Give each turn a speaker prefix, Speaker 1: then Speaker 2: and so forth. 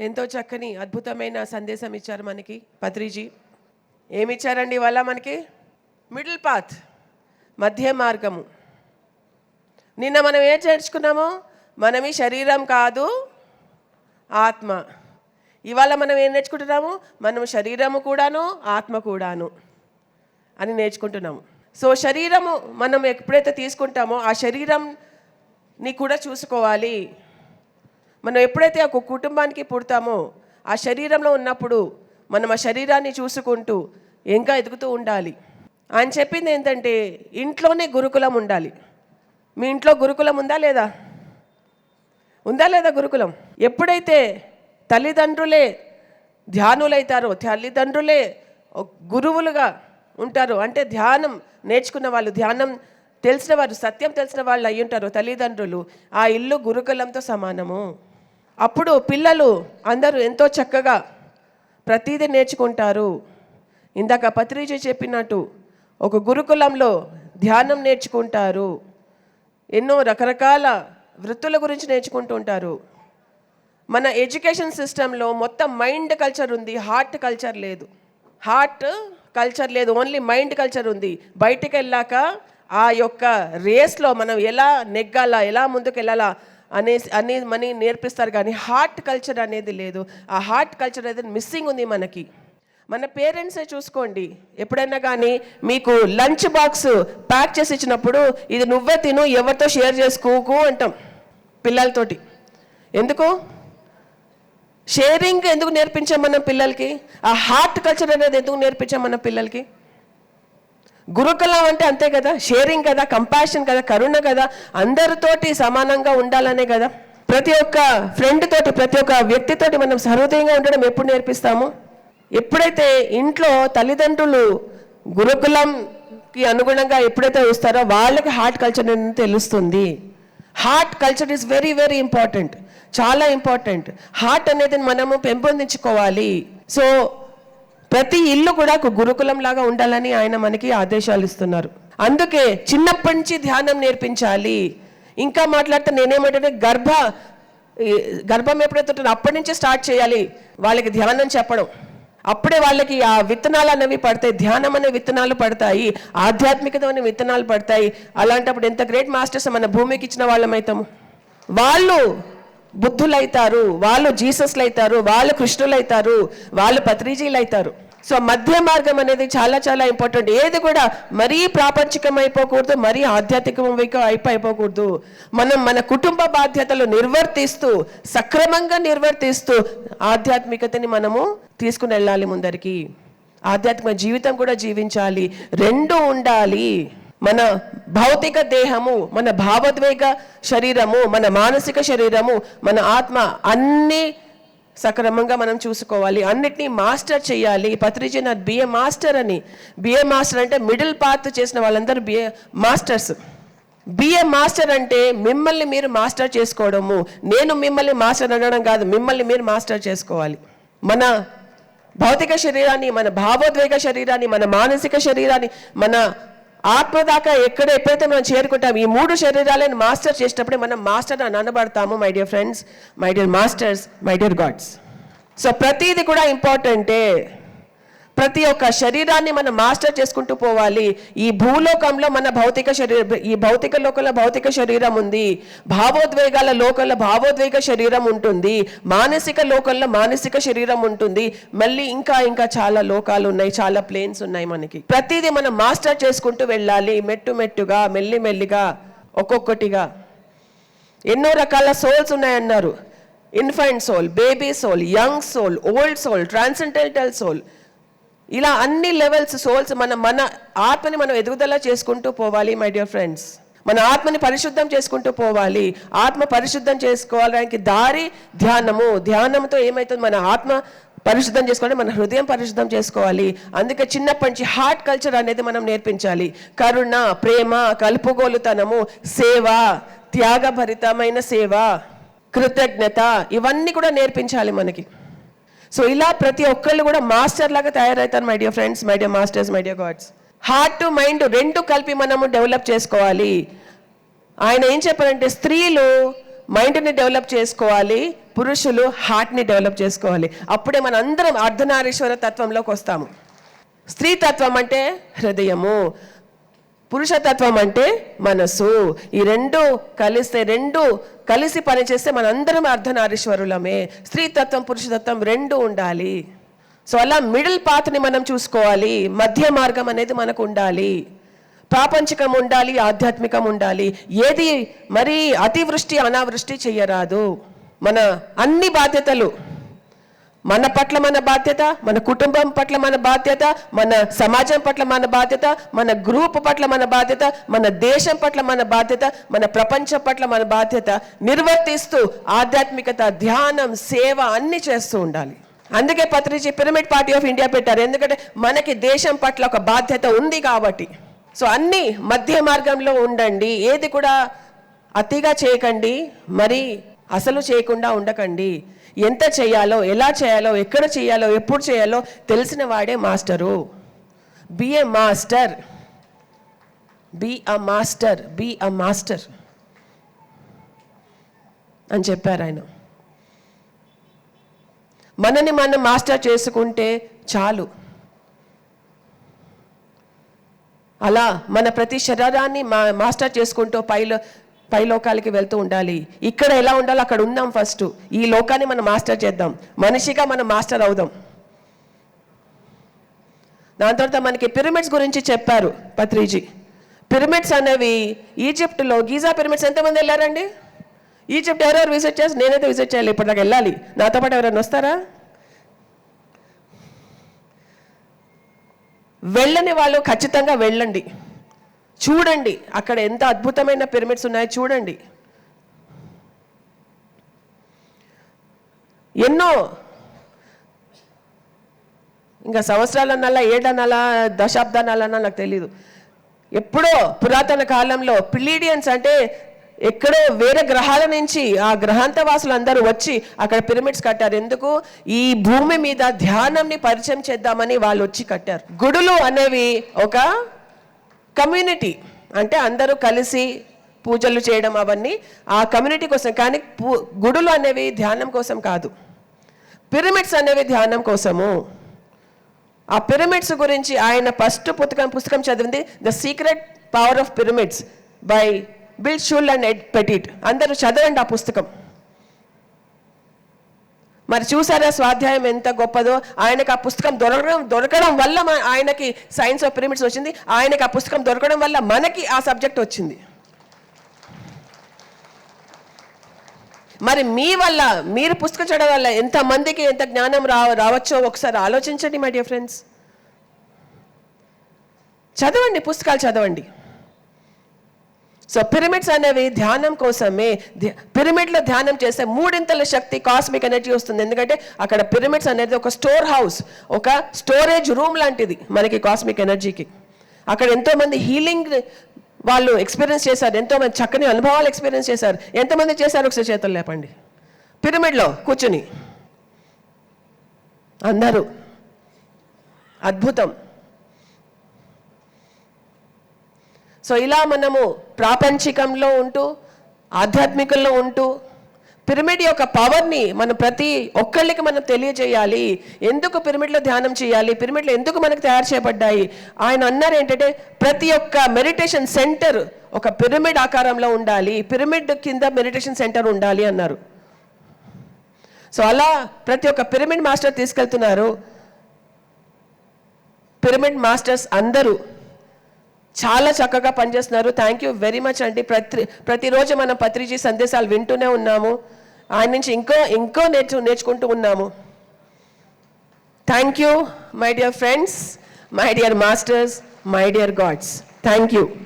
Speaker 1: ఎంతో చక్కని అద్భుతమైన సందేశం ఇచ్చారు మనకి పత్రిజీ. ఏమి ఇచ్చారండి ఇవాళ మనకి? మిడిల్ పాత్ మధ్య మార్గము. నిన్న మనం ఏం చేర్చుకున్నాము మనమి శరీరం కాదు ఆత్మ. ఇవాళ మనం ఏం నేర్చుకుంటున్నాము? మనం శరీరము కూడాను ఆత్మ కూడాను అని నేర్చుకుంటున్నాము. సో శరీరము మనం ఎప్పుడైతే తీసుకుంటామో ఆ శరీరంని కూడా చూసుకోవాలి. మనం ఎప్పుడైతే ఒక కుటుంబానికి పుడతామో ఆ శరీరంలో ఉన్నప్పుడు మనం ఆ శరీరాన్ని చూసుకుంటూ ఇంకా ఎదుగుతూ ఉండాలి. ఆయన చెప్పింది ఏంటంటే ఇంట్లోనే గురుకులం ఉండాలి. మీ ఇంట్లో గురుకులం ఉందా లేదా? ఉందా లేదా గురుకులం? ఎప్పుడైతే తల్లిదండ్రులే ధ్యానులైతారో తల్లిదండ్రులే గురువులుగా ఉంటారు అంటే ధ్యానం నేర్చుకున్న వాళ్ళు ధ్యానం తెలిసిన వారు సత్యం తెలిసిన వాళ్ళు అయి ఉంటారు తల్లిదండ్రులు ఆ ఇల్లు గురుకులంతో సమానము. అప్పుడు పిల్లలు అందరూ ఎంతో చక్కగా ప్రతీది నేర్చుకుంటారు. ఇందాక పత్రిజ చెప్పినట్టు ఒక గురుకులంలో ధ్యానం నేర్చుకుంటారు. ఎన్నో రకరకాల వృత్తుల గురించి నేర్చుకుంటూ ఉంటారు. మన ఎడ్యుకేషన్ సిస్టంలో మొత్తం మైండ్ కల్చర్ ఉంది హార్ట్ కల్చర్ లేదు. హార్ట్ కల్చర్ లేదు ఓన్లీ మైండ్ కల్చర్ ఉంది. బయటికి వెళ్ళాక ఆ యొక్క రేస్లో మనం ఎలా నెగ్గాలా ఎలా ముందుకు వెళ్ళాలా అనేసి అని మని నేర్పిస్తారు కానీ హార్ట్ కల్చర్ అనేది లేదు. ఆ హార్ట్ కల్చర్ అనేది మిస్సింగ్ ఉంది మనకి. మన పేరెంట్సే చూసుకోండి. ఎప్పుడైనా కానీ మీకు లంచ్ బాక్స్ ప్యాక్ చేసి ఇచ్చినప్పుడు ఇది నువ్వే తిను ఎవరితో షేర్ చేసుకోకు అంటాం పిల్లలతోటి. ఎందుకు? షేరింగ్ ఎందుకు నేర్పించాం మన పిల్లలకి? ఆ హార్ట్ కల్చర్ అనేది ఎందుకు నేర్పించాం మన పిల్లలకి? గురుకులం అంటే అంతే కదా షేరింగ్ కదా కంపాషన్ కదా కరుణ కదా అందరితోటి సమానంగా ఉండాలనే కదా. ప్రతి ఒక్క ఫ్రెండ్ తోటి ప్రతి ఒక్క వ్యక్తితోటి మనం సహృదయంగా ఉండడం ఎప్పుడు నేర్పిస్తాము? ఎప్పుడైతే ఇంట్లో తల్లిదండ్రులు గురుకులంకి అనుగుణంగా ఎప్పుడైతే వస్తారో వాళ్ళకి హార్ట్ కల్చర్ అనేది తెలుస్తుంది. Heart culture is very very important చాలా ఇంపార్టెంట్ హార్ట్ అనేది మనము పెంపొందించుకోవాలి. సో ప్రతి ఇల్లు కూడా ఒక గురుకులం లాగా ఉండాలని ఆయన మనకి ఆదేశాలు ఇస్తున్నారు. అందుకే చిన్నప్పటి నుంచి ధ్యానం నేర్పించాలి. ఇంకా మాట్లాడితే నేనేమంటే గర్భ గర్భం ఎప్పుడైతే ఉంటుందో అప్పటి నుంచే స్టార్ట్ చేయాలి. వాళ్ళకి ధ్యానం చెప్పడం. అప్పుడే వాళ్ళకి ఆ విత్తనాలు అనేవి పడతాయి. ధ్యానం అనే విత్తనాలు పడతాయి. ఆధ్యాత్మికత అనే విత్తనాలు పడతాయి. అలాంటప్పుడు ఎంత గ్రేట్ మాస్టర్స్ మన భూమికి ఇచ్చిన వాళ్ళమైతాము. వాళ్ళు బుద్ధులైతారు వాళ్ళు జీసస్లు అవుతారు వాళ్ళు కృష్ణులు అవుతారు వాళ్ళు పత్రిజీలు అవుతారు సో మధ్య మార్గం అనేది చాలా చాలా ఇంపార్టెంట్ ఏది కూడా మరీ ప్రాపంచికం అయిపోకూడదు మరీ ఆధ్యాత్మికం వైపు అయిపోకూడదు మనం మన కుటుంబ బాధ్యతలు నిర్వర్తిస్తూ సక్రమంగా నిర్వర్తిస్తూ ఆధ్యాత్మికతని మనము తీసుకుని వెళ్ళాలి ముందరికి. ఆధ్యాత్మిక జీవితం కూడా జీవించాలి. రెండు ఉండాలి. మన భౌతిక దేహము మన భావోద్వేగ శరీరము మన మానసిక శరీరము మన ఆత్మ అన్ని సక్రమంగా మనం చూసుకోవాలి. అన్నిటినీ మాస్టర్ చేయాలి. పత్రిజీ నా బిఏ మాస్టర్ అని. బిఏ మాస్టర్ అంటే మిడిల్ పాత్ చేసిన వాళ్ళందరూ బిఏ మాస్టర్స్. బిఏ మాస్టర్ అంటే మిమ్మల్ని మీరు మాస్టర్ చేసుకోవడము. నేను మిమ్మల్ని మాస్టర్ అనడం కాదు మిమ్మల్ని మీరు మాస్టర్ చేసుకోవాలి. మన భౌతిక శరీరాన్ని మన భావోద్వేగ శరీరాన్ని మన మానసిక శరీరాన్ని మన ఆత్మ దాకా ఎక్కడ ఎప్పుడైతే మనం చేరుకుంటాం ఈ మూడు శరీరాలను మాస్టర్ చేసేటప్పుడే మనం మాస్టర్ అని అనబడతాము my dear friends my dear masters my dear gods so ప్రతిది కూడా ఇంపార్టెంటే ప్రతి ఒక్క శరీరాన్ని మనం మాస్టర్ చేసుకుంటూ పోవాలి. ఈ భూలోకంలో మన భౌతిక శరీరం ఈ భౌతిక లోకంలో భౌతిక శరీరం ఉంది. భావోద్వేగాల లోకంలో భావోద్వేగ శరీరం ఉంటుంది. మానసిక లోకంలో మానసిక శరీరం ఉంటుంది. మళ్ళీ ఇంకా ఇంకా చాలా లోకాలు ఉన్నాయి చాలా ప్లేన్స్ ఉన్నాయి మనకి. ప్రతిదీ మనం మాస్టర్ చేసుకుంటూ వెళ్ళాలి. మెట్టు మెట్టుగా మెల్లి మెల్లిగా ఒక్కొక్కటిగా. ఎన్నో రకాల సోల్స్ ఉన్నాయన్నారు. Infant soul baby soul young soul old soul transcendental soul ఇలా అన్ని లెవెల్స్ సోల్స్ మన మన ఆత్మని మనం ఎదుగుదల చేసుకుంటూ పోవాలి మై డియర్ ఫ్రెండ్స్ మన ఆత్మని పరిశుద్ధం చేసుకుంటూ పోవాలి. ఆత్మ పరిశుద్ధం చేసుకోవడానికి దారి ధ్యానము. ధ్యానంతో ఏమవుతుంది మన ఆత్మ పరిశుద్ధం చేసుకోవాలి మన హృదయం పరిశుద్ధం చేసుకోవాలి. అందుకే చిన్నప్పటి నుంచి హార్ట్ కల్చర్ అనేది మనం నేర్పించాలి. కరుణ ప్రేమ కలుపుగోలుతనము సేవ త్యాగభరితమైన సేవ కృతజ్ఞత ఇవన్నీ కూడా నేర్పించాలి మనకి. సో ఇలా ప్రతి ఒక్కళ్ళు కూడా మాస్టర్ లాగా తయారవుతారు my dear friends my dear masters my dear gods heart to mind రెండు కలిపి మనము డెవలప్ చేసుకోవాలి. ఆయన ఏం చెప్పారంటే స్త్రీలు మైండ్ని డెవలప్ చేసుకోవాలి పురుషులు హార్ట్ని డెవలప్ చేసుకోవాలి. అప్పుడే మన అందరం అర్ధనారీశ్వర తత్వంలోకి వస్తాము. స్త్రీ తత్వం అంటే హృదయము. పురుషతత్వం అంటే మనసు. ఈ రెండు కలిస్తే రెండు కలిసి పనిచేస్తే మనందరం అర్ధనారీశ్వరులమే. స్త్రీతత్వం పురుషతత్వం రెండు ఉండాలి. సో అలా మిడిల్ పాత్ని మనం చూసుకోవాలి. మధ్య మార్గం అనేది మనకు ఉండాలి. ప్రాపంచికం ఉండాలి ఆధ్యాత్మికం ఉండాలి. ఏది మరి అతివృష్టి అనావృష్టి చేయరాదు. మన అన్ని బాధ్యతలు మన పట్ల మన బాధ్యత మన కుటుంబం పట్ల మన బాధ్యత మన సమాజం పట్ల మన బాధ్యత మన గ్రూప్ పట్ల మన బాధ్యత మన దేశం పట్ల మన బాధ్యత మన ప్రపంచం పట్ల మన బాధ్యత నిర్వర్తిస్తూ ఆధ్యాత్మికత ధ్యానం సేవ అన్ని చేస్తూ ఉండాలి. అందుకే Patriji pyramid party of India పెట్టారు. ఎందుకంటే మనకి దేశం పట్ల ఒక బాధ్యత ఉంది కాబట్టి. సో అన్ని మధ్య మార్గంలో ఉండండి. ఏది కూడా అతిగా చేయకండి. మరి అసలు చేయకుండా ఉండకండి. ఎంత చేయాలో ఎలా చేయాలో ఎక్కడ చేయాలో ఎప్పుడు చేయాలో తెలిసిన వాడే master. Be a master be a master be a master అని చెప్పారు ఆయన. మనని మనం మాస్టర్ చేసుకుంటే చాలు. అలా మన ప్రతి శరీరాన్ని మా మాస్టర్ చేసుకుంటూ పైలో పై లోకాలకి వెళ్తూ ఉండాలి. ఇక్కడ ఎలా ఉండాలో అక్కడ ఉందాం ఫస్ట్ ఈ లోకాన్ని మనం మాస్టర్ చేద్దాం. మనిషిగా మనం మాస్టర్ అవుదాం. దాని తర్వాత మనకి పిరమిడ్స్ గురించి చెప్పారు పత్రిజీ. పిరమిడ్స్ అనేవి ఈజిప్ట్లో గీజా పిరమిడ్స్ ఎంతమంది వెళ్ళారండి? ఈజిప్ట్ ఎవరెవరు విజిట్ చేసి నేనైతే విజిట్ చేయాలి ఇప్పటిదాకా వెళ్ళాలి. నాతో పాటు ఎవరైనా వస్తారా? వెళ్ళని వాళ్ళు ఖచ్చితంగా వెళ్ళండి. చూడండి అక్కడ ఎంత అద్భుతమైన పిరమిడ్స్ ఉన్నాయో చూడండి. ఎన్నో ఇంకా సంవత్సరాలన్నలా ఏడనలా దశాబ్దాలన్నా నాకు తెలియదు ఎప్పుడో పురాతన కాలంలో పిలీడియన్స్ అంటే ఎక్కడో వేరే గ్రహాల నుంచి ఆ గ్రహాంతవాసులు అందరూ వచ్చి అక్కడ పిరమిడ్స్ కట్టారు. ఎందుకు? ఈ భూమి మీద ధ్యానంని పరిచయం చేద్దామని వాళ్ళు వచ్చి కట్టారు. గుడులు అనేవి ఒక కమ్యూనిటీ అంటే అందరూ కలిసి పూజలు చేయడం అవన్నీ ఆ కమ్యూనిటీ కోసం. కానీ పూ- గుడులు అనేవి ధ్యానం కోసం కాదు. పిరమిడ్స్ అనేవి ధ్యానం కోసము. ఆ పిరమిడ్స్ గురించి ఆయన ఫస్ట్ పుస్తకం పుస్తకం చదివింది the secret power of pyramids by Bill Schul and Ed Petit. అందరూ చదవండి ఆ పుస్తకం. మరి చూసారా స్వాధ్యాయం ఎంత గొప్పదో? ఆయనకు ఆ పుస్తకం దొరకడం దొరకడం వల్ల ఆయనకి సైన్స్ ఆఫ్ పిరమిడ్స్ వచ్చింది. ఆయనకి ఆ పుస్తకం దొరకడం వల్ల మనకి ఆ సబ్జెక్ట్ వచ్చింది. మరి మీ వల్ల మీరు పుస్తకం చదవడం వల్ల ఎంత మందికి ఎంత జ్ఞానం రా రావచ్చో ఒకసారి ఆలోచించండి మై డియర్ ఫ్రెండ్స్ చదవండి పుస్తకాలు చదవండి. సో పిరమిడ్స్ అనేవి ధ్యానం కోసమే పిరమిడ్లో ధ్యానం చేస్తే మూడింతల శక్తి కాస్మిక్ ఎనర్జీ వస్తుంది. ఎందుకంటే అక్కడ పిరమిడ్స్ అనేది ఒక స్టోర్ హౌస్ ఒక స్టోరేజ్ రూమ్ లాంటిది మనకి కాస్మిక్ ఎనర్జీకి అక్కడ ఎంతోమంది హీలింగ్ వాళ్ళు ఎక్స్పీరియన్స్ చేశారు ఎంతోమంది చక్కని అనుభవాలు ఎక్స్పీరియన్స్ చేశారు. ఎంతమంది చేశారు ఒకసారి చేతులు లేపండి. పిరమిడ్లో కూర్చుని అందరూ అద్భుతం. సో ఇలా మనము ప్రాపంచికంలో ఉంటూ ఆధ్యాత్మికంలో ఉంటూ పిరమిడ్ యొక్క పవర్ని మనం ప్రతి ఒక్కళ్ళకి మనం తెలియజేయాలి. ఎందుకు పిరమిడ్లో ధ్యానం చేయాలి? పిరమిడ్లు ఎందుకు మనకు తయారు చేయబడ్డాయి? ఆయన అన్నారు ఏంటంటే ప్రతి ఒక్క మెడిటేషన్ సెంటర్ ఒక పిరమిడ్ ఆకారంలో ఉండాలి. పిరమిడ్ కింద మెడిటేషన్ సెంటర్ ఉండాలి అన్నారు. సో అలా ప్రతి ఒక్క పిరమిడ్ మాస్టర్ తీసుకెళ్తున్నారు. పిరమిడ్ మాస్టర్స్ అందరూ చాలా చక్కగా పనిచేస్తున్నారు. థ్యాంక్ యూ వెరీ మచ్ అండి. ప్రతి ప్రతిరోజు మనం పత్రిజీ సందేశాలు వింటూనే ఉన్నాము. ఆయన నుంచి ఇంకో ఇంకో నేర్చు నేర్చుకుంటూ ఉన్నాము. Thank you my dear friends my dear masters my dear gods thank you